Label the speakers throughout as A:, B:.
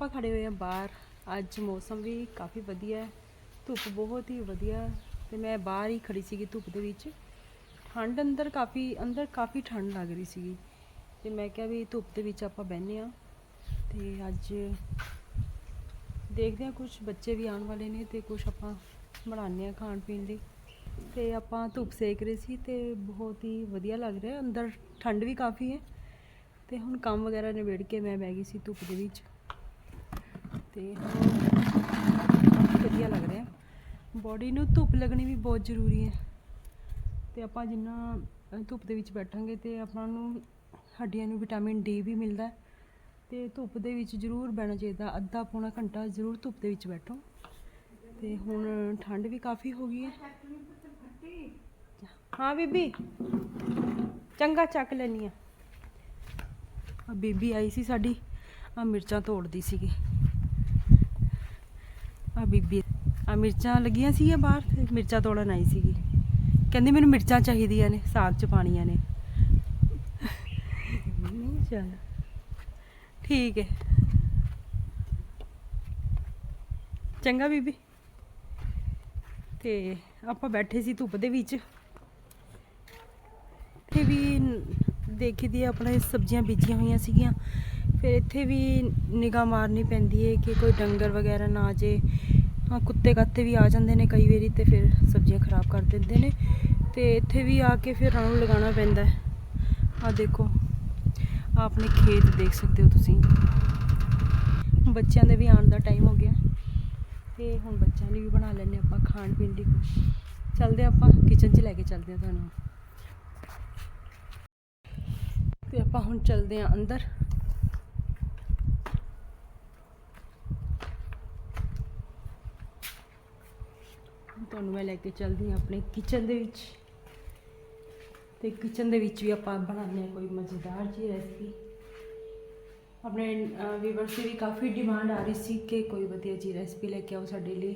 A: ਆਪਾਂ ਖੜੇ ਹੋਏ ਆ ਬਾਹਰ। ਅੱਜ ਮੌਸਮ ਵੀ ਕਾਫੀ ਵਧੀਆ ਹੈ। ਧੁੱਪ ਬਹੁਤ ਹੀ ਵਧੀਆ ਹੈ ਤੇ ਮੈਂ ਬਾਹਰ ਹੀ ਖੜੀ ਸੀਗੀ ਧੁੱਪ ਦੇ ਵਿੱਚ। ਠੰਡ ਅੰਦਰ ਕਾਫੀ ਅੰਦਰ ਕਾਫੀ ਠੰਡ ਲੱਗ ਰਹੀ ਸੀਗੀ। ਤੇ ਮੈਂ ਕਿਹਾ ਵੀ ਧੁੱਪ ਦੇ ਵਿੱਚ ਆਪਾਂ ਬਹਿੰਦੇ ਆ ਤੇ ਅੱਜ ਦੇਖਦੇ ਆ ਕੁਝ ਬੱਚੇ ਵੀ ਆਉਣ ਵਾਲੇ ਨੇ ਤੇ ਕੁਝ ਆਪਾਂ ਬਣਾਉਂਦੇ ਆ ਖਾਣ ਪੀਣ ਲਈ। ਤੇ ਆਪਾਂ ਧੁੱਪ ਸੇਕ ਰਹੇ ਸੀ ਤੇ ਬਹੁਤ ਹੀ ਵਧੀਆ ਲੱਗ ਰਿਹਾ ਅੰਦਰ ਠੰਡ ਵੀ ਕਾਫੀ ਹੈ। ਤੇ ਹੁਣ ਕੰਮ ਵਗੈਰਾ ਨਿਬੇੜ ਕੇ ਮੈਂ ਬਹਿ ਗਈ ਸੀ ਧੁੱਪ ਦੇ ਵਿੱਚ। ਤੇ ਵਧੀਆ ਲੱਗ ਰਿਹਾ। ਬੋਡੀ ਨੂੰ ਧੁੱਪ ਲੱਗਣੀ ਵੀ ਬਹੁਤ ਜ਼ਰੂਰੀ ਹੈ। ਤੇ ਆਪਾਂ ਜਿੰਨਾ ਧੁੱਪ ਦੇ ਵਿੱਚ ਬੈਠਾਂਗੇ ਤੇ ਆਪਾਂ ਨੂੰ ਹੱਡੀਆਂ ਨੂੰ ਵਿਟਾਮਿਨ ਡੀ ਵੀ ਮਿਲਦਾ ਹੈ। ਤੇ ਧੁੱਪ ਦੇ ਵਿੱਚ ਜ਼ਰੂਰ ਬਹਿਣਾ ਚਾਹੀਦਾ। ਅੱਧਾ ਪੌਣਾ ਘੰਟਾ ਜ਼ਰੂਰ ਧੁੱਪ ਦੇ ਵਿੱਚ ਬੈਠੋ। ਤੇ ਹੁਣ ਠੰਡ ਵੀ ਕਾਫੀ ਹੋ ਗਈ ਹੈ। ਹਾਂ, ਬੀਬੀ। ਚੰਗਾ ਚੱਕ ਲੈਣੀ ਆ ਆ ਬੀਬੀ ਆਈ ਸੀ ਸਾਡੀ। ਆ ਮਿਰਚਾਂ ਤੋੜਦੀ ਸੀਗੀ। ਆ ਬੀਬੀ। ਆ ਮਿਰਚਾਂ ਲੱਗੀਆਂ ਸੀ ਬਾਹਰ ਤੇ ਮਿਰਚਾਂ ਤੋੜਨ ਆਈ ਸੀਗੀ। ਕਹਿੰਦੀ ਮੈਨੂੰ ਮਿਰਚਾਂ ਚਾਹੀਦੀਆਂ ਨੇ, ਸਾਗ ਚ ਪਾਣੀਆਂ ਨੇ। ਚੱਲ, ਠੀਕ ਹੈ ਚੰਗਾ ਬੀਬੀ। ਤੇ ਆਪਾਂ ਬੈਠੇ ਸੀ ਧੁੱਪ ਦੇ ਵਿੱਚ। ਇੱਥੇ ਵੀ ਦੇਖੀ ਦੀ ਆਪਣੇ ਸਬਜ਼ੀਆਂ ਬੀਜੀਆਂ ਹੋਈਆਂ ਸੀਗੀਆਂ। ਫਿਰ ਇੱਥੇ ਵੀ ਨਿਗਾਹ ਮਾਰਨੀ ਪੈਂਦੀ ਹੈ ਕਿ ਕੋਈ ਡੰਗਰ ਵਗੈਰਾ ਨਾ ਆ ਜੇ। ਹਾਂ, ਕੁੱਤੇ ਕੱਤੇ ਵੀ ਆ ਜਾਂਦੇ ਨੇ ਕਈ ਵਾਰੀ ਤੇ ਫਿਰ ਸਬਜ਼ੀਆਂ ਖਰਾਬ ਕਰ ਦਿੰਦੇ ਨੇ। ਤੇ ਇੱਥੇ ਵੀ ਆ ਕੇ ਫਿਰ ਰਾਉਂਡ ਲਗਾਉਣਾ ਪੈਂਦਾ ਹੈ। ਆ ਦੇਖੋ ਆਪਣੇ ਖੇਤ ਦੇਖ ਸਕਦੇ ਹੋ ਤੁਸੀਂ। ਬੱਚਿਆਂ ਦੇ ਵੀ ਆਉਣ ਦਾ ਟਾਈਮ ਹੋ ਗਿਆ। ਤੇ ਹੁਣ ਬੱਚਿਆਂ ਲਈ ਵੀ ਬਣਾ ਲੈਂਦੇ ਆਪਾਂ ਖਾਣ ਪੀਣ ਲਈ ਕੁਛ। ਚੱਲਦੇ ਆਪਾਂ ਕਿਚਨ 'ਚ ਲੈ ਕੇ ਚੱਲਦੇ ਆ ਤੁਹਾਨੂੰ। ਤੇ ਆਪਾਂ ਹੁਣ ਚੱਲਦੇ ਆ ਅੰਦਰ। ਤੁਹਾਨੂੰ ਮੈਂ ਲੈ ਕੇ ਚੱਲਦੀ ਹਾਂ ਆਪਣੇ ਕਿਚਨ ਦੇ ਵਿੱਚ। ਤੇ ਕਿਚਨ ਦੇ ਵਿੱਚ ਵੀ ਆਪਾਂ ਬਣਾਉਂਦੇ ਹਾਂ ਕੋਈ ਮਜ਼ੇਦਾਰ ਜੀ ਰੈਸਪੀ ਆਪਣੇ ਵੀਵਰਸ ਦੀ ਵੀ ਕਾਫੀ ਡਿਮਾਂਡ ਆ ਰਹੀ ਸੀ ਕਿ ਕੋਈ ਵਧੀਆ ਜੀ ਰੈਸਪੀ ਲੈ ਕੇ ਆਓ ਸਾਡੇ ਲਈ।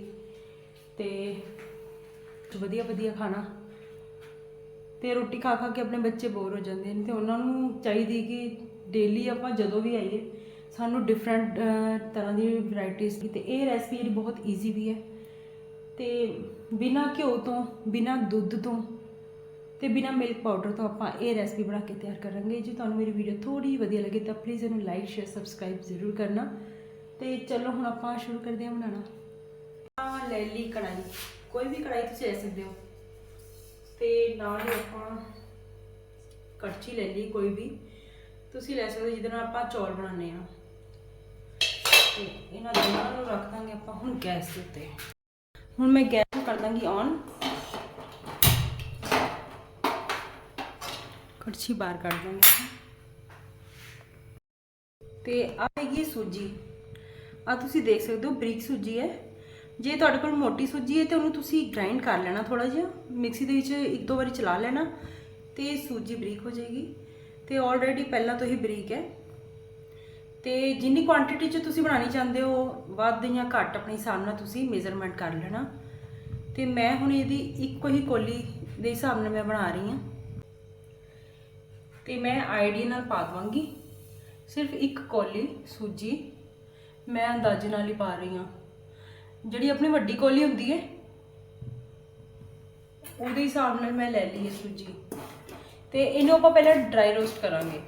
A: ਤੇ ਵਧੀਆ ਵਧੀਆ ਖਾਣਾ। ਤੇ ਰੋਟੀ ਖਾ ਖਾ ਕੇ ਆਪਣੇ ਬੱਚੇ ਬੋਰ ਹੋ ਜਾਂਦੇ ਨੇ ਤੇ ਉਹਨਾਂ ਨੂੰ ਚਾਹੀਦੀ ਕਿ ਡੇਲੀ ਆਪਾਂ ਜਦੋਂ ਵੀ ਆਈਏ, ਸਾਨੂੰ ਡਿਫਰੈਂਟ ਤਰ੍ਹਾਂ ਦੀ ਵੈਰਾਈਟੀਆਂ ਤੇ ਇਹ ਰੈਸਪੀ ਜਿਹੜੀ ਬਹੁਤ ਈਜ਼ੀ ਵੀ ਹੈ। ਤੇ ਬਿਨਾ ਘਿਓ ਤੋਂ, ਬਿਨਾ ਦੁੱਧ ਤੋਂ ਤੇ ਬਿਨਾ ਮਿਲਕ ਪਾਊਡਰ ਤੋਂ ਆਪਾਂ ਇਹ ਰੈਸਪੀ ਬਣਾ ਕੇ ਤਿਆਰ ਕਰਾਂਗੇ। ਜੇ ਤੁਹਾਨੂੰ ਮੇਰੀ ਵੀਡੀਓ ਥੋੜੀ ਵਧੀਆ ਲੱਗੇ ਤਾਂ ਪਲੀਜ਼ ਇਹਨੂੰ ਲਾਈਕ ਸ਼ੇਅਰ ਸਬਸਕ੍ਰਾਈਬ ਜ਼ਰੂਰ ਕਰਨਾ। ਤੇ ਚਲੋ ਹੁਣ ਆਪਾਂ ਸ਼ੁਰੂ ਕਰਦੇ ਹਾਂ ਬਣਾਉਣਾ। ਆ ਲੈ ਲਈ ਕੜਾਈ ਕੋਈ ਵੀ ਕੜਾਈ ਤੁਸੀਂ ਲੈ ਸਕਦੇ ਹੋ। ਤੇ ਨਾਲ ਹੀ ਆਪਾਂ ਕੜਛੀ ਲੈ ਲਈ ਕੋਈ ਵੀ। ਤੁਸੀਂ ਲੈ ਸਕਦੇ ਜਿਹਦੇ ਨਾਲ ਆਪਾਂ ਚੌਲ ਬਣਾਉਂਦੇ ਆ ਤੇ ਇਹਨਾਂ ਦੋਨਾਂ ਨੂੰ ਰੱਖ ਦਾਂਗੇ ਆਪਾਂ ਹੁਣ ਗੈਸ ਦੇ ਉੱਤੇ। ਹੁਣ ਮੈਂ ਗੈਸ ਨੂੰ ਕਰ ਦਾਂਗੀ ਔਨ ਕੜਛੀ ਬਾਹਰ ਕੱਢ ਦਾਂਗੇ। ਆਪਾਂ। ਤੇ ਆ ਹੈਗੀ ਸੂਜੀ। ਆ ਤੁਸੀਂ ਦੇਖ ਸਕਦੇ ਹੋ, ਬਰੀਕ ਸੂਜੀ ਹੈ। ਜੇ ਤੁਹਾਡੇ ਕੋਲ ਮੋਟੀ ਸੂਜੀ ਹੈ ਤੇ ਉਹਨੂੰ ਤੁਸੀਂ ਗ੍ਰਾਈਂਡ ਕਰ ਲੈਣਾ ਥੋੜਾ ਜਿਹਾ। ਮਿਕਸੀ ਦੇ ਵਿੱਚ ਇੱਕ ਦੋ ਵਾਰੀ ਚਲਾ ਲੈਣਾ ਤੇ ਸੂਜੀ ਬਰੀਕ ਹੋ ਜਾਏਗੀ। ਤੇ ਆਲਰੇਡੀ ਪਹਿਲਾਂ ਤੋਂ ਹੀ ਬਰੀਕ ਹੈ। ਤੇ ਜਿੰਨੀ ਕੁਆਂਟੀਟੀ ਚ ਤੁਸੀਂ ਬਣਾਉਣੀ ਚਾਹੁੰਦੇ ਹੋ, ਵੱਧ ਜਾਂ ਘੱਟ ਆਪਣੇ ਹਿਸਾਬ ਨਾਲ ਤੁਸੀਂ ਮੇਜ਼ਰਮੈਂਟ ਕਰ ਲੈਣਾ। ਤੇ ਮੈਂ ਹੁਣ ਇਹਦੀ ਇੱਕੋ ਹੀ ਕੋਲੀ ਦੇ ਹਿਸਾਬ ਨਾਲ ਮੈਂ ਬਣਾ ਰਹੀ ਹਾਂ। ਤੇ ਮੈਂ ਆਈਡੀ ਨਾਲ ਪਾ ਦਵਾਂਗੀ। ਸਿਰਫ ਇੱਕ ਕੋਲੀ ਸੂਜੀ ਮੈਂ ਅੰਦਾਜ਼ੇ ਨਾਲ ਹੀ ਪਾ ਰਹੀ ਹਾਂ। ਜਿਹੜੀ ਆਪਣੀ ਵੱਡੀ ਕੋਲੀ ਹੁੰਦੀ ਹੈ, ਉਹਦੇ ਹਿਸਾਬ ਨਾਲ ਮੈਂ ਲੈ ਲਈ ਹੈ ਸੂਜੀ। ਤੇ ਇਹਨੂੰ ਆਪਾਂ ਪਹਿਲਾਂ ਡਰਾਈ ਰੋਸਟ ਕਰਾਂਗੇ।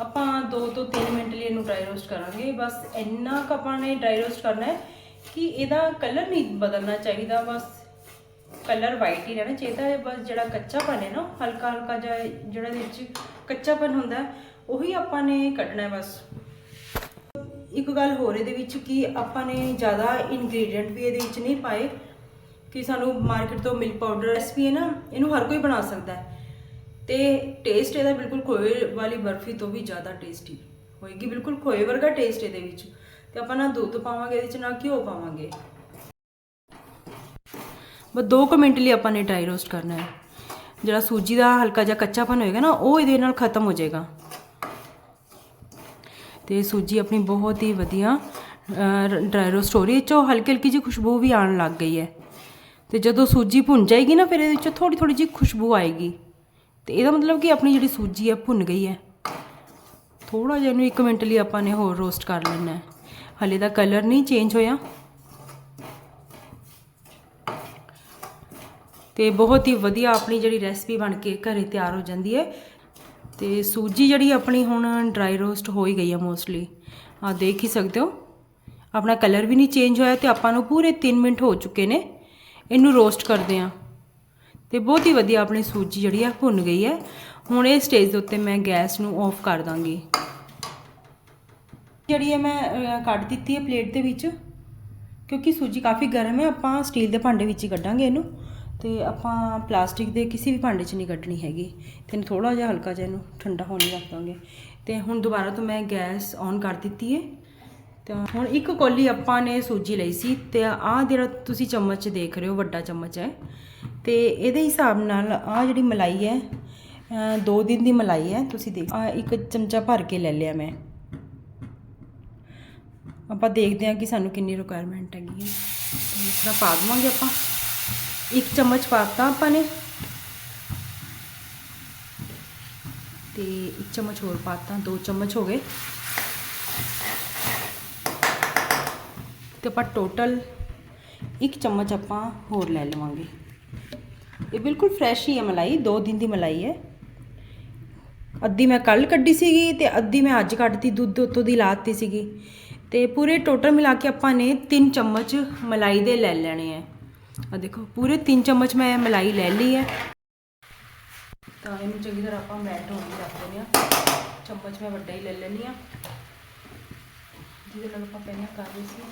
A: ਆਪਾਂ 2 ਤੋਂ 3 ਮਿੰਟ ਲਈ ਇਹਨੂੰ ਡਰਾਈ ਰੋਸਟ ਕਰਾਂਗੇ। ਬਸ ਇੰਨਾ ਕੁ ਆਪਾਂ ਨੇ ਡਰਾਈ ਰੋਸਟ ਕਰਨਾ ਹੈ ਕਿ ਇਹਦਾ ਕਲਰ ਨਹੀਂ ਬਦਲਣਾ ਚਾਹੀਦਾ। ਬਸ ਕਲਰ ਵਾਈਟ ਹੀ ਰਹਿਣਾ ਚਾਹੀਦਾ ਹੈ। ਬਸ ਜਿਹੜਾ ਕੱਚਾਪਨ ਹੈ ਨਾ ਹਲਕਾ ਹਲਕਾ ਜਿਹਾ ਜਿਹੜਾ ਇਹਦੇ ਵਿੱਚ ਕੱਚਾਪਨ ਹੁੰਦਾ ਉਹੀ ਆਪਾਂ ਨੇ ਕੱਢਣਾ ਹੈ ਬਸ। ਇੱਕ ਗੱਲ ਹੋਰ ਇਹਦੇ ਵਿੱਚ ਕਿ ਆਪਾਂ ਨੇ ਜ਼ਿਆਦਾ ਇਨਗਰੀਡੀਅੰਟ ਵੀ ਇਹਦੇ ਵਿੱਚ ਨਹੀਂ ਪਾਏ, ਕਿ ਸਾਨੂੰ ਮਾਰਕੀਟ ਤੋਂ ਮਿਲਕ ਪਾਊਡਰ ਰੈਸਪੀ ਹੈ ਨਾ, ਇਹਨੂੰ ਹਰ ਕੋਈ ਬਣਾ ਸਕਦਾ ਹੈ। ਤੇ ਟੇਸਟ ਇਹਦਾ ਬਿਲਕੁਲ ਖੋਏ ਵਾਲੀ ਬਰਫੀ ਤੋਂ ਵੀ ਜ਼ਿਆਦਾ ਟੇਸਟੀ ਹੋਏਗੀ, ਬਿਲਕੁਲ ਖੋਏ ਵਰਗਾ ਟੇਸਟ ਇਹਦੇ ਵਿੱਚ। ਤੇ ਆਪਾਂ ਨਾ ਦੁੱਧ ਪਾਵਾਂਗੇ, ਇਹਦੇ ਵਿੱਚ ਨਾ ਘਿਓ ਪਾਵਾਂਗੇ। ਬਸ 2 ਮਿੰਟ ਲਈ ਆਪਾਂ ਨੇ ਡਰਾਈ ਰੋਸਟ ਕਰਨਾ ਹੈ। ਜਿਹੜਾ ਸੂਜੀ ਦਾ ਹਲਕਾ ਜਿਹਾ ਕੱਚਾਪਨ ਹੋਏਗਾ ਨਾ, ਉਹ ਇਹਦੇ ਨਾਲ ਖਤਮ ਹੋ ਜਾਏਗਾ। ਤੇ ਸੂਜੀ ਆਪਣੀ ਬਹੁਤ ਹੀ ਵਧੀਆ ਡਰਾਈ ਰੋਸਟ ਹੋ ਰਹੀ ਹੈ। ਚੋ ਹਲਕੀ ਹਲਕੀ ਜਿਹੀ ਖੁਸ਼ਬੂ ਵੀ ਆਉਣ ਲੱਗ ਗਈ ਹੈ। ਤੇ ਜਦੋਂ ਸੂਜੀ ਭੁੰਨ ਜਾਏਗੀ ਨਾ, ਫਿਰ ਇਹਦੇ ਵਿੱਚੋਂ ਥੋੜੀ ਥੋੜੀ ਜਿਹੀ ਖੁਸ਼ਬੂ ਆਏਗੀ। ਤੇ ਇਹਦਾ ਮਤਲਬ ਕਿ ਆਪਣੀ ਜਿਹੜੀ ਸੂਜੀ ਹੈ ਭੁੰਨ ਗਈ ਹੈ। ਥੋੜਾ ਜਿਹਾ ਇਹਨੂੰ 1 ਮਿੰਟ ਲਈ ਆਪਾਂ ਨੇ ਹੋਰ ਰੋਸਟ ਕਰ ਲੈਣਾ ਹੈ। ਹਲੇ ਦਾ ਕਲਰ ਨਹੀਂ ਚੇਂਜ ਹੋਇਆ। ਤੇ ਬਹੁਤ ਹੀ ਵਧੀਆ ਆਪਣੀ ਜਿਹੜੀ ਰੈਸਪੀ ਬਣ ਕੇ ਘਰੇ ਤਿਆਰ ਹੋ ਜਾਂਦੀ ਹੈ। ਤੇ ਸੂਜੀ ਜਿਹੜੀ ਆਪਣੀ ਹੁਣ ਡਰਾਈ ਰੋਸਟ ਹੋ ਹੀ ਗਈ ਹੈ ਮੋਸਟਲੀ ਆ ਦੇਖ ਹੀ ਸਕਦੇ ਹੋ। ਆਪਣਾ ਕਲਰ ਵੀ ਨਹੀਂ ਚੇਂਜ ਹੋਇਆ ਤੇ ਆਪਾਂ ਨੂੰ ਪੂਰੇ 3 ਮਿੰਟ ਹੋ ਚੁੱਕੇ ਨੇ। ਇਹਨੂੰ ਰੋਸਟ ਕਰਦੇ ਆ ਤੇ ਬਹੁਤ ਹੀ ਵਧੀਆ ਆਪਣੀ ਸੂਜੀ ਜਿਹੜੀ ਆ ਭੁੰਨ ਗਈ ਹੈ। ਹੁਣ ਇਹ ਸਟੇਜ ਦੇ ਉੱਤੇ ਮੈਂ ਗੈਸ ਨੂੰ ਆਫ ਕਰ ਦਾਂਗੀ। ਜਿਹੜੀ ਹੈ ਮੈਂ ਕੱਢ ਦਿੱਤੀ ਹੈ ਪਲੇਟ ਦੇ ਵਿੱਚ, ਕਿਉਂਕਿ ਸੂਜੀ ਕਾਫੀ ਗਰਮ ਹੈ, ਆਪਾਂ ਸਟੀਲ ਦੇ ਭਾਂਡੇ ਵਿੱਚ ਹੀ ਕੱਢਾਂਗੇ ਇਹਨੂੰ। ਤੇ ਆਪਾਂ ਪਲਾਸਟਿਕ ਦੇ ਕਿਸੇ ਵੀ ਭਾਂਡੇ 'ਚ ਨਹੀਂ ਕੱਢਣੀ ਹੈਗੀ। ਤੇ ਇਹਨੂੰ ਥੋੜਾ ਜਿਹਾ ਹਲਕਾ ਜਿਹਾ ਇਹਨੂੰ ਠੰਡਾ ਹੋਣ ਲਈ ਰੱਖ ਦਾਂਗੇ ਤੇ ਹੁਣ ਦੁਬਾਰਾ ਤੋਂ ਮੈਂ ਗੈਸ ਔਨ ਕਰ ਦਿੱਤੀ ਹੈ। ਤਾਂ ਹੁਣ ਇੱਕ ਕੋਲੀ ਆਪਾਂ ਨੇ ਸੂਜੀ ਲਈ ਸੀ ਤੇ ਆਹ ਜਿਹੜਾ ਤੁਸੀਂ ਚਮਚ ਦੇਖ ਰਹੇ ਹੋ, ਵੱਡਾ ਚਮਚ ਹੈ। ਤੇ ਇਹਦੇ ਹਿਸਾਬ ਨਾਲ ਆਹ ਜਿਹੜੀ ਮਲਾਈ ਹੈ ਦੋ ਦਿਨ ਦੀ ਮਲਾਈ ਹੈ। ਤੁਸੀਂ ਦੇਖ ਆ ਇੱਕ ਚਮਚਾ ਭਰ ਕੇ ਲੈ ਲਿਆ ਮੈਂ। ਆਪਾਂ ਦੇਖਦੇ ਹਾਂ ਕਿ ਸਾਨੂੰ ਕਿੰਨੀ ਰਿਕੁਆਇਰਮੈਂਟ ਹੈਗੀ ਹੈ। ਤੇ ਇਸ ਤਰ੍ਹਾਂ ਪਾ ਦੇਵਾਂਗੇ ਆਪਾਂ। ਇੱਕ ਚਮਚ ਪਾਤਾ ਆਪਾਂ ਨੇ। ਤੇ ਇੱਕ ਚਮਚ ਹੋਰ ਪਾਤਾ, ਦੋ ਚਮਚ ਹੋ ਗਏ। ਤੇ ਆਪਾਂ ਟੋਟਲ ਇੱਕ ਚਮਚ ਆਪਾਂ ਹੋਰ ਲੈ ਲਵਾਂਗੇ। ਇਹ ਬਿਲਕੁਲ ਫਰੈਸ਼ ਹੀ ਹੈ ਮਲਾਈ, ਦੋ ਦਿਨ ਦੀ ਮਲਾਈ ਹੈ। ਅੱਧੀ ਮੈਂ ਕੱਲ ਕੱਢੀ ਸੀਗੀ ਤੇ ਅੱਧੀ ਮੈਂ ਅੱਜ ਕੱਢਤੀ, ਦੁੱਧ ਉੱਤੋਂ ਦੀ ਲਾਤੀ ਸੀਗੀ। ਤੇ ਪੂਰੇ ਟੋਟਲ ਮਿਲਾ ਕੇ ਆਪਾਂ ਨੇ 3 ਚਮਚ ਮਲਾਈ ਦੇ ਲੈ ਲੈਣੇ ਆ ਆ ਦੇਖੋ, ਪੂਰੇ 3 ਚਮਚ ਮੈਂ ਮਲਾਈ ਲੈ ਲਈ ਹੈ। ਤਾਂ ਇਹਨੂੰ ਚੰਗੀ ਤਰ੍ਹਾਂ ਆਪਾਂ ਮੈਲਟ ਹੋਣ ਰੱਖ ਦਿੰਦੇ ਆ ਚਮਚ ਮੈਂ ਵੱਡਾ ਹੀ ਲੈ ਲੈਣੀ ਆ ਜਿਹਦੇ ਨਾਲ ਆਪਾਂ ਪਹਿਲਾਂ ਕਰ ਰਹੇ ਸੀ,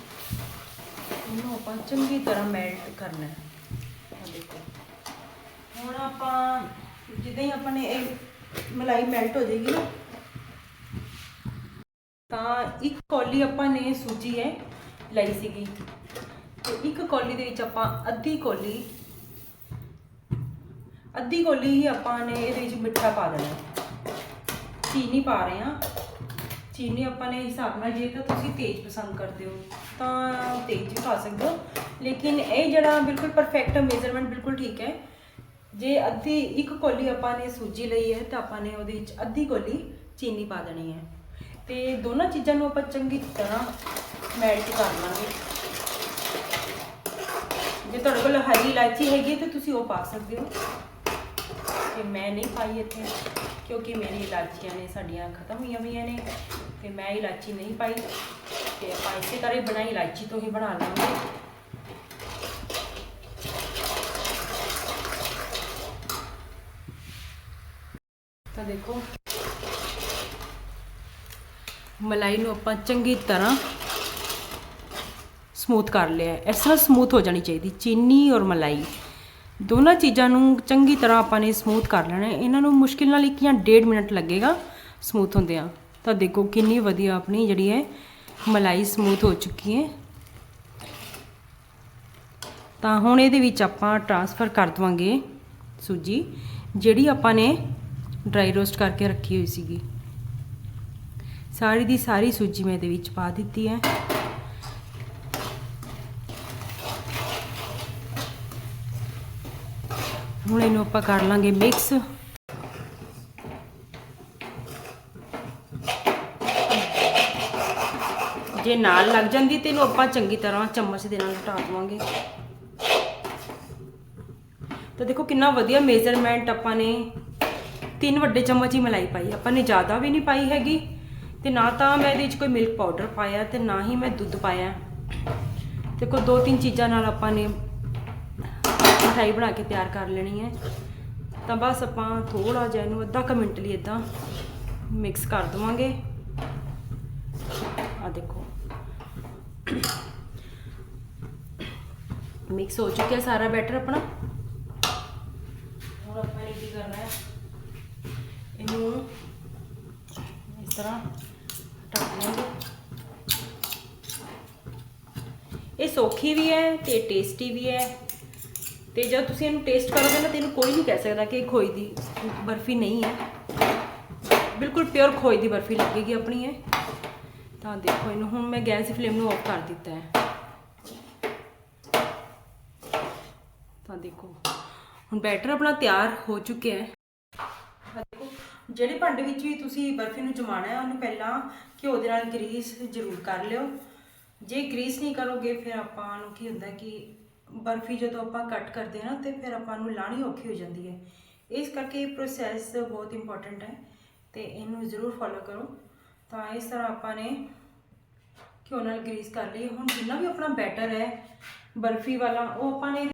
A: ਉਹਨੂੰ ਆਪਾਂ ਚੰਗੀ ਤਰ੍ਹਾਂ ਮੈਲਟ ਕਰਨਾ ਹੈ। ਦੇਖੋ। ਹੁਣ ਆਪਾਂ, ਜਿੱਦਾਂ ਹੀ ਆਪਾਂ ਨੇ ਇਹ ਮਲਾਈ ਮੈਲਟ ਹੋ ਜਾਏਗੀ ਨਾ, ਤਾਂ ਇੱਕ ਕੌਲੀ ਆਪਾਂ ਨੇ ਸੂਜੀ ਹੈ, ਲਈ ਸੀਗੀ। ਤੇ ਇੱਕ ਕੌਲੀ ਦੇ ਵਿੱਚ ਆਪਾਂ ਅੱਧੀ ਕੌਲੀ ਅੱਧੀ ਕੌਲੀ ਹੀ ਆਪਾਂ ਨੇ ਇਹਦੇ ਵਿੱਚ ਮਿੱਠਾ ਪਾ ਦੇਣਾ ਚੀਨੀ ਪਾ ਰਹੇ ਹਾਂ। ਚੀਨੀ ਆਪਾਂ ਨੇ ਹਿਸਾਬ ਨਾਲ ਜੇ ਤਾਂ ਤੁਸੀਂ ਤੇਜ਼ ਪਸੰਦ ਕਰਦੇ ਹੋ, ਤਾਂ ਤੇਜ਼ ਵੀ ਪਾ ਸਕਦੇ ਹੋ। ਲੇਕਿਨ ਇਹ ਜਿਹੜਾ ਬਿਲਕੁਲ ਪਰਫੈਕਟ ਮੇਜ਼ਰਮੈਂਟ ਬਿਲਕੁਲ ਠੀਕ ਹੈ। ਜੇ ਅੱਧੀ, ਇੱਕ ਕੋਲੀ ਆਪਾਂ ਨੇ ਸੂਜੀ ਲਈ ਹੈ, ਤਾਂ ਆਪਾਂ ਨੇ ਉਹਦੇ ਵਿੱਚ ਅੱਧੀ ਕੋਲੀ ਚੀਨੀ ਪਾ ਦੇਣੀ ਹੈ। ਤੇ ਦੋਨਾਂ ਚੀਜ਼ਾਂ ਨੂੰ ਆਪਾਂ ਚੰਗੀ ਤਰ੍ਹਾਂ ਮੈਲਟ ਕਰ ਲਾਂਗੇ। ਜੇ ਤੁਹਾਡੇ ਕੋਲ ਹਰੀ ਇਲਾਇਚੀ ਹੈਗੀ ਹੈ, ਤਾਂ ਤੁਸੀਂ ਉਹ ਪਾ ਸਕਦੇ ਹੋ। ਤੇ ਮੈਂ ਨਹੀਂ ਪਾਈ ਇੱਥੇ, ਕਿਉਂਕਿ ਮੇਰੀ ਇਲਾਚੀਆਂ ਨੇ ਸਾਡੀਆਂ ਖਤਮ ਹੋਈਆਂ ਹੋਈਆਂ ਨੇ, ਤੇ ਮੈਂ ਇਲਾਚੀ ਨਹੀਂ ਪਾਈ, ਤੇ ਆਪਾਂ ਇਸੇ ਕਰੇ ਬਣਾਈ, ਇਲਾਚੀ ਤੋਂ ਹੀ ਬਣਾ ਲਾਂਗੇ। ਤਾਂ ਦੇਖੋ, ਮਲਾਈ ਨੂੰ ਆਪਾਂ ਚੰਗੀ ਤਰ੍ਹਾਂ ਸਮੂਥ ਕਰ ਲਿਆ ਇਸ ਤਰ੍ਹਾਂ ਸਮੂਥ ਹੋ ਜਾਣੀ ਚਾਹੀਦੀ, ਚੀਨੀ ਔਰ ਮਲਾਈ। ਦੋਨਾਂ ਚੀਜ਼ਾਂ ਨੂੰ ਚੰਗੀ ਤਰ੍ਹਾਂ ਆਪਾਂ ਨੇ ਸਮੂਥ ਕਰ ਲੈਣਾ ਹੈ। ਇਹਨਾਂ ਨੂੰ ਮੁਸ਼ਕਿਲ ਨਾਲ ਇੱਕ ਜਾਂ ਡੇਢ ਮਿੰਟ ਲੱਗੇਗਾ ਸਮੂਥ ਹੁੰਦਿਆਂ। ਤਾਂ ਦੇਖੋ ਕਿੰਨੀ ਵਧੀਆ ਆਪਣੀ ਜਿਹੜੀ ਹੈ ਮਲਾਈ ਸਮੂਥ ਹੋ ਚੁੱਕੀ ਹੈ। ਤਾਂ ਹੁਣ ਇਹਦੇ ਵਿੱਚ ਆਪਾਂ ਟ੍ਰਾਂਸਫਰ ਕਰ ਦਵਾਂਗੇ ਸੂਜੀ, ਜਿਹੜੀ ਆਪਾਂ ਨੇ ਡਰਾਈ ਰੋਸਟ ਕਰਕੇ ਰੱਖੀ ਹੋਈ ਸੀਗੀ। ਸਾਰੀ ਦੀ ਸਾਰੀ ਸੂਜੀ ਮੈਂ ਇਹਦੇ ਵਿੱਚ ਪਾ ਦਿੱਤੀ ਹੈ। ਹੁਣ ਇਹਨੂੰ ਆਪਾਂ ਕਰ ਲਾਂਗੇ ਮਿਕਸ ਜੇ ਨਾਲ ਲੱਗ ਜਾਂਦੀ ਤੇ ਇਹਨੂੰ ਆਪਾਂ ਚੰਗੀ ਤਰ੍ਹਾਂ ਚਮਚ ਦੇ ਨਾਲ ਹਟਾ ਦਵਾਂਗੇ। ਤਾਂ ਦੇਖੋ ਕਿੰਨਾ ਵਧੀਆ ਮੇਜ਼ਰਮੈਂਟ ਆਪਾਂ ਨੇ। ਤਿੰਨ ਵੱਡੇ ਚਮਚ ਹੀ ਮਲਾਈ ਪਾਈ। ਆਪਾਂ ਨੇ ਜ਼ਿਆਦਾ ਵੀ ਨਹੀਂ ਪਾਈ ਹੈਗੀ। ਤੇ ਨਾ ਤਾਂ ਮੈਂ ਇਹਦੇ ਵਿੱਚ ਕੋਈ ਮਿਲਕ ਪਾਊਡਰ ਪਾਇਆ ਤੇ ਨਾ ਹੀ ਮੈਂ ਦੁੱਧ ਪਾਇਆ। ਦੇਖੋ ਦੋ ਤਿੰਨ ਚੀਜ਼ਾਂ ਨਾਲ ਆਪਾਂ ਨੇ ਮਿਠਾਈ ਬਣਾ ਕੇ ਤਿਆਰ ਕਰ ਲੈਣੀ ਹੈ। ਤਾਂ ਬਸ ਆਪਾਂ ਥੋੜਾ ਜਿਹਾ ਇਹਨੂੰ ਅੱਧਾ ਕੁ ਮਿੰਟ ਲਈ ਇਦਾਂ ਮਿਕਸ ਕਰ ਦਵਾਂਗੇ। ਆ ਦੇਖੋ। ਮਿਕਸ ਹੋ ਚੁੱਕਿਆ ਸਾਰਾ ਬੈਟਰ ਆਪਣਾ। ਹੁਣ ਆਪਾਂ ਨੇ ਕੀ ਕਰਨਾ ਹੈ? ਇਹਨੂੰ ਇਸ ਤਰ੍ਹਾਂ ਢੱਕ ਲਾਂਗੇ ਇਹ ਸੌਖੀ ਵੀ ਹੈ ਤੇ ਟੇਸਟੀ ਵੀ ਹੈ। ਤੇ ਜਦ ਤੁਸੀਂ ਇਹਨੂੰ ਟੇਸਟ ਕਰੋਗੇ ਨਾ ਤੇ ਇਹਨੂੰ ਕੋਈ ਨਹੀਂ ਕਹਿ ਸਕਦਾ ਕਿ ਇਹ ਖੋਏ ਦੀ ਬਰਫੀ ਨਹੀਂ ਹੈ। ਬਿਲਕੁਲ ਪਿਓਰ ਖੋਏ ਦੀ ਬਰਫੀ ਲੱਗੇਗੀ ਆਪਣੀ ਇਹ। ਤਾਂ ਦੇਖੋ ਇਹਨੂੰ ਹੁਣ ਮੈਂ ਗੈਸ ਦੀ ਫਲੇਮ ਨੂੰ ਆਫ ਕਰ ਦਿੱਤਾ ਹੈ। ਤਾਂ ਦੇਖੋ, ਹੁਣ ਬੈਟਰ ਆਪਣਾ ਤਿਆਰ ਹੋ ਚੁੱਕਿਆ ਹੈ। ਦੇਖੋ, ਜਿਹੜੇ ਭਾਂਡੇ ਵਿੱਚ ਵੀ ਤੁਸੀਂ ਬਰਫੀ ਨੂੰ ਜਮਾਣਾ ਹੈ, ਉਹਨੂੰ ਪਹਿਲਾਂ ਘਿਓ ਦੇ ਨਾਲ ਗਰੀਸ ਜ਼ਰੂਰ ਕਰ ਲਿਓ। ਜੇ ਗਰੀਸ ਨਹੀਂ ਕਰੋਗੇ, ਫਿਰ ਆਪਾਂ ਨੂੰ ਕੀ ਹੁੰਦਾ ਕਿ ਬਰਫੀ ਜਦੋਂ ਆਪਾਂ ਕੱਟ ਕਰਦੇ ਹਾਂ ਨਾ, ਤੇ ਫਿਰ ਆਪਾਂ ਨੂੰ ਲਾਣੀ ਔਖੀ ਹੋ ਜਾਂਦੀ ਹੈ। ਇਸ ਕਰਕੇ ਇਹ ਪ੍ਰੋਸੈਸ ਬਹੁਤ ਇੰਪੋਰਟੈਂਟ ਹੈ ਤੇ ਇਹਨੂੰ ਜ਼ਰੂਰ ਫੋਲੋ ਕਰੋ। ਤਾਂ ਇਸ ਤਰ੍ਹਾਂ ਆਪਾਂ ਨੇ ਘਿਓ ਨਾਲ ਗਰੀਸ ਕਰ ਲਈ। ਹੁਣ ਜਿੰਨਾ ਵੀ ਆਪਣਾ ਬੈਟਰ ਹੈ, ਬਰਫੀ ਵਾਲਾ, ਉਹ ਆਪਾਂ ਨੇ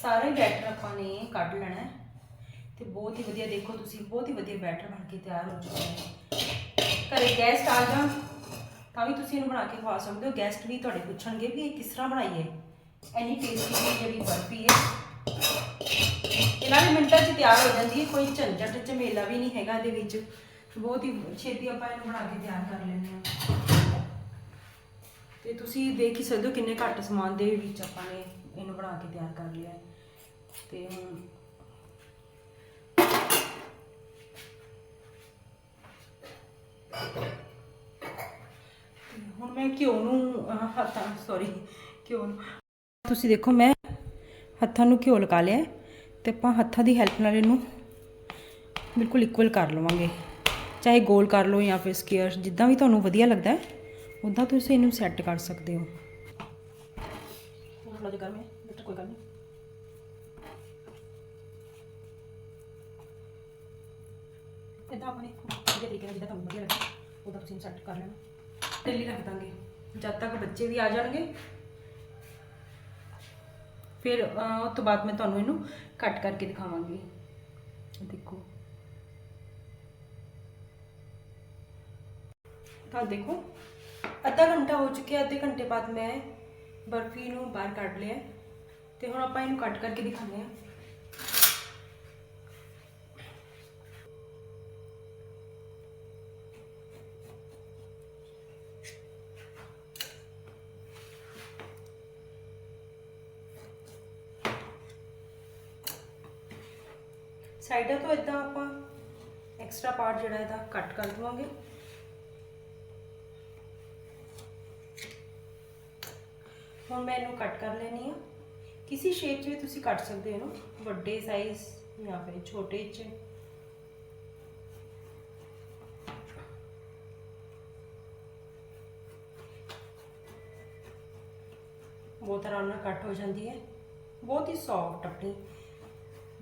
A: ਸਾਰੇ ਬੈਟਰ ਆਪਾਂ ਨੇ ਕੱਢ ਲੈਣਾ ਹੈ। ਤੇ ਬਹੁਤ ਹੀ ਵਧੀਆ ਦੇਖੋ ਤੁਸੀਂ, ਬਹੁਤ ਹੀ ਵਧੀਆ ਬੈਟਰ ਬਣ ਕੇ ਤਿਆਰ ਹੋ ਚੁੱਕਾ ਹੈ ਘਰੇ ਗੈਸਟ ਆ ਜਾਣ, ਤਾਂ ਵੀ ਤੁਸੀਂ ਇਹਨੂੰ ਬਣਾ ਕੇ ਖਵਾ ਸਕਦੇ ਹੋ। ਗੈਸਟ ਵੀ ਤੁਹਾਡੇ ਪੁੱਛਣਗੇ ਵੀ ਇਹ ਕਿਸ ਤਰ੍ਹਾਂ ਬਣਾਈ ਹੈ। ਐਨੀ ਟੇਸਟੀ ਜਿਹੜੀ ਬਰਫੀ ਹੈ। ਇਹਨਾਂ ਦੇ ਮਿੰਟਾਂ 'ਚ ਤਿਆਰ ਹੋ ਜਾਂਦੀ ਹੈ। ਕੋਈ ਝੰਜਟ ਝਮੇਲਾ ਵੀ ਨਹੀਂ ਹੈਗਾ ਇਹਦੇ ਵਿੱਚ। ਬਹੁਤ ਹੀ ਛੇਤੀ ਆਪਾਂ ਇਹਨੂੰ ਬਣਾ ਕੇ ਤਿਆਰ ਕਰ ਲੈਂਦੇ ਹਾਂ। ਤੇ ਤੁਸੀਂ ਦੇਖ ਹੀ ਸਕਦੇ ਹੋ ਕਿੰਨੇ ਘੱਟ ਸਮਾਨ ਦੇ ਵਿੱਚ ਆਪਾਂ ਨੇ ਇਹਨੂੰ ਬਣਾ ਕੇ ਤਿਆਰ ਕਰ ਲਿਆ ਹੈ। ਤੇ ਹੁਣ ਮੈਂ ਘਿਓ ਨੂੰ ਅਹ, ਹੱਥਾਂ ਸੌਰੀ ਘਿਓ ਨੂੰ। ਤੁਸੀਂ ਦੇਖੋ ਮੈਂ ਹੱਥਾਂ ਨੂੰ ਘਿਓ ਲਗਾ ਲਿਆ ਹੈ ਤੇ ਆਪਾਂ ਹੱਥਾਂ ਦੀ ਹੈਲਪ ਨਾਲ ਇਹਨੂੰ ਬਿਲਕੁਲ ਇਕੁਅਲ ਕਰ ਲਵਾਂਗੇ। ਚਾਹੇ ਗੋਲ ਕਰ ਲਓ ਜਾਂ ਫਿਰ ਸਕੁਅਰ ਜਿੱਦਾਂ ਵੀ ਤੁਹਾਨੂੰ ਵਧੀਆ ਲੱਗਦਾ ਹੈ ਉਦਾਂ ਤੁਸੀਂ ਇਹਨੂੰ ਸੈੱਟ ਕਰ ਸਕਦੇ ਹੋ। ਥੋੜਾ ਜਿਹਾ ਗਰਮ ਹੈ ਬਟ ਕੋਈ ਗੱਲ ਨਹੀਂ। ਇਦਾਂ ਆਪਣੇ ਵਧੀਆ ਤਰੀਕੇ ਨਾਲ ਜਿੱਦਾਂ ਤੁਹਾਨੂੰ ਵਧੀਆ ਲੱਗੇ ਉਦਾਂ ਤੁਸੀਂ ਸੈੱਟ ਕਰ ਲੈਣਾ। ਡੇਲੀ ਰੱਖ ਦਾਂਗੇ। ਜਦ ਤੱਕ ਬੱਚੇ ਵੀ ਆ ਜਾਣਗੇ। ਫਿਰ ਅਹ, ਉਸ ਤੋਂ ਬਾਅਦ ਮੈਂ ਤੁਹਾਨੂੰ ਇਹਨੂੰ ਕੱਟ ਕਰਕੇ ਦਿਖਾਵਾਂਗੀ। ਦੇਖੋ। ਤਾਂ ਦੇਖੋ ਅੱਧਾ ਘੰਟਾ ਹੋ ਚੁੱਕਿਆ ਅੱਧੇ ਘੰਟੇ ਬਾਅਦ ਮੈਂ ਬਰਫੀ ਨੂੰ ਬਾਹਰ ਕੱਢ ਲਿਆ। ਤੇ ਹੁਣ ਆਪਾਂ ਇਹਨੂੰ ਕੱਟ ਕਰਕੇ ਦਿਖਾਉਂਦੇ ਹਾਂ। ਸਾਈਡਾਂ ਤੋਂ ਇਦਾਂ ਆਪਾਂ ਐਕਸਟਰਾ ਪਾਰਟ ਜਿਹੜਾ ਇਹਦਾ ਕੱਟ ਕਰ ਦਵਾਂਗੇ। ਹੁਣ ਮੈਂ ਇਹਨੂੰ ਕੱਟ ਕਰ ਲੈਣੀ ਆ ਕਿਸੇ ਸ਼ੇਪ 'ਚ ਵੀ ਤੁਸੀਂ ਕੱਟ ਸਕਦੇ ਹੋ ਇਹਨੂੰ ਵੱਡੇ ਸਾਈਜ਼ ਜਾਂ ਫਿਰ ਛੋਟੇ 'ਚ। ਬਹੁਤ ਆਰਾਮ ਨਾਲ ਕੱਟ ਹੋ ਜਾਂਦੀ ਹੈ। ਬਹੁਤ ਹੀ ਸੌਫਟ ਆਪਣੀ।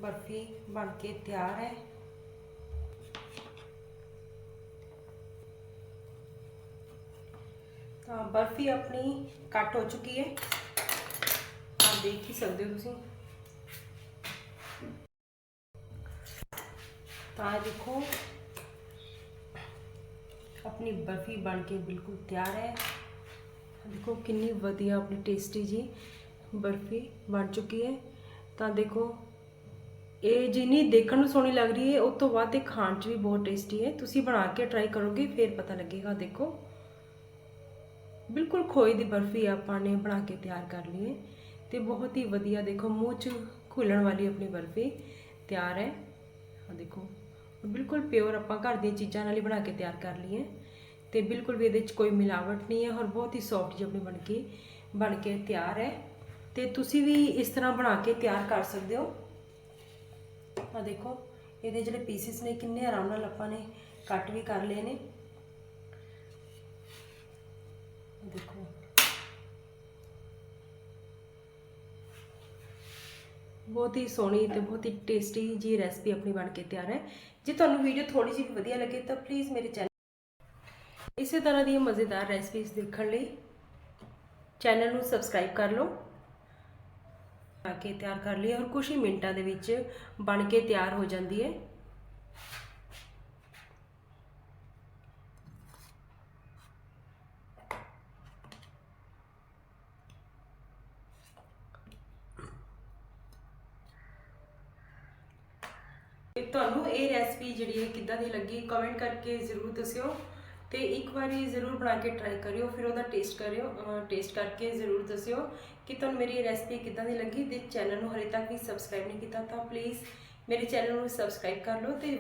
A: ਬਰਫੀ ਬਣ ਕੇ ਤਿਆਰ ਹੈ ਤਾਂ ਬਰਫੀ ਆਪਣੀ ਕੱਟ ਹੋ ਚੁੱਕੀ ਹੈ ਆਪ ਦੇਖ ਹੀ ਸਕਦੇ ਹੋ ਤੁਸੀਂ ਤਾਂ ਇਹ ਦੇਖੋ ਆਪਣੀ ਬਰਫੀ ਬਣ ਕੇ ਬਿਲਕੁਲ ਤਿਆਰ ਹੈ ਦੇਖੋ ਕਿੰਨੀ ਵਧੀਆ ਆਪਣੀ ਟੇਸਟੀ ਜੀ ਬਰਫੀ ਬਣ ਚੁੱਕੀ ਹੈ ਤਾਂ ਦੇਖੋ ਇਹ ਜਿੰਨੀ ਦੇਖਣ ਨੂੰ ਸੋਹਣੀ ਲੱਗ ਰਹੀ ਹੈ, ਉਸ ਤੋਂ ਬਾਅਦ ਇਹ ਖਾਣ 'ਚ ਵੀ ਬਹੁਤ ਟੇਸਟੀ ਹੈ। ਤੁਸੀਂ ਬਣਾ ਕੇ ਟਰਾਈ ਕਰੋਗੇ, ਫਿਰ ਪਤਾ ਲੱਗੇਗਾ ਦੇਖੋ। ਬਿਲਕੁਲ ਖੋਏ ਦੀ ਬਰਫੀ ਆਪਾਂ ਨੇ ਬਣਾ ਕੇ ਤਿਆਰ ਕਰ ਲਈ ਹੈ ਤੇ ਬਹੁਤ ਹੀ ਵਧੀਆ ਦੇਖੋ, ਮੂੰਹ 'ਚ ਘੁਲਣ ਵਾਲੀ ਆਪਣੀ ਬਰਫੀ ਤਿਆਰ ਹੈ। ਆ ਦੇਖੋ, ਬਿਲਕੁਲ ਪਿਓਰ ਆਪਾਂ ਘਰ ਦੀਆਂ ਚੀਜ਼ਾਂ ਨਾਲ ਹੀ ਬਣਾ ਕੇ ਤਿਆਰ ਕਰ ਲਈ ਹੈ ਤੇ ਬਿਲਕੁਲ ਵੀ ਇਹਦੇ 'ਚ ਕੋਈ ਮਿਲਾਵਟ ਨਹੀਂ ਹੈ ਔਰ ਬਹੁਤ ਹੀ ਸੌਫਟ ਜਿਹੀ ਆਪਣੀ ਬਣ ਕੇ ਬਣ ਕੇ ਤਿਆਰ ਹੈ। ਤੇ ਤੁਸੀਂ ਵੀ ਇਸ ਤਰ੍ਹਾਂ ਬਣਾ ਕੇ ਤਿਆਰ ਕਰ ਸਕਦੇ ਹੋ। ਆ ਦੇਖੋ, ਇਹਦੇ ਜਿਹੜੇ ਪੀਸਿਸ ਨੇ, ਕਿੰਨੇ ਆਰਾਮ ਨਾਲ ਆਪਾਂ ਨੇ ਕੱਟ ਵੀ ਕਰ ਲਏ ਨੇ। ਦੇਖੋ। ਬਹੁਤ ਹੀ ਸੋਹਣੀ ਤੇ ਬਹੁਤ ਹੀ ਟੇਸਟੀ ਜੀ ਰੈਸਪੀ ਆਪਣੀ ਬਣ ਕੇ ਤਿਆਰ ਹੈ। ਜੇ ਤੁਹਾਨੂੰ ਵੀਡੀਓ ਥੋੜੀ ਜਿਹੀ ਵਧੀਆ ਲੱਗੇ ਤਾਂ ਪਲੀਜ਼ ਮੇਰੇ ਚੈਨਲ ਇਸੇ ਤਰ੍ਹਾਂ ਦੀਆਂ ਮਜ਼ੇਦਾਰ ਰੈਸਪੀਜ਼ ਦੇਖਣ ਲਈ ਚੈਨਲ ਨੂੰ ਸਬਸਕ੍ਰਾਈਬ ਕਰ ਲਓ। ਆ ਕੇ ਤਿਆਰ ਕਰ ਲਈ ਔਰ ਕੁਝ ਹੀ ਮਿੰਟਾਂ ਦੇ ਵਿੱਚ ਬਣ ਕੇ ਤਿਆਰ ਹੋ ਜਾਂਦੀ ਹੈ ਤੁਹਾਨੂੰ ਇਹ ਰੈਸਪੀ ਜਿਹੜੀ ਹੈ ਕਿੱਦਾਂ ਦੀ ਲੱਗੀ? ਕਮੈਂਟ ਕਰਕੇ ਜ਼ਰੂਰ ਦੱਸਿਓ। ਤੇ ਇੱਕ ਵਾਰੀ ਜ਼ਰੂਰ ਬਣਾ ਕੇ ਟਰਾਈ ਕਰਿਓ, ਫਿਰ ਉਹਦਾ ਟੇਸਟ ਕਰਿਓ ਟੇਸਟ ਕਰਕੇ ਜ਼ਰੂਰ ਦੱਸਿਓ ਕਿ ਤੁਹਾਨੂੰ ਮੇਰੀ ਇਹ ਰੈਸਪੀ ਕਿੱਦਾਂ ਦੀ ਲੱਗੀ ਤੇ ਚੈਨਲ ਨੂੰ ਹਲੇ ਤੱਕ ਵੀ ਸਬਸਕ੍ਰਾਈਬ ਨਹੀਂ ਕੀਤਾ ਤਾਂ ਪਲੀਜ਼ ਮੇਰੇ ਚੈਨਲ ਨੂੰ ਸਬਸਕ੍ਰਾਈਬ ਕਰ ਲਓ ਤੇ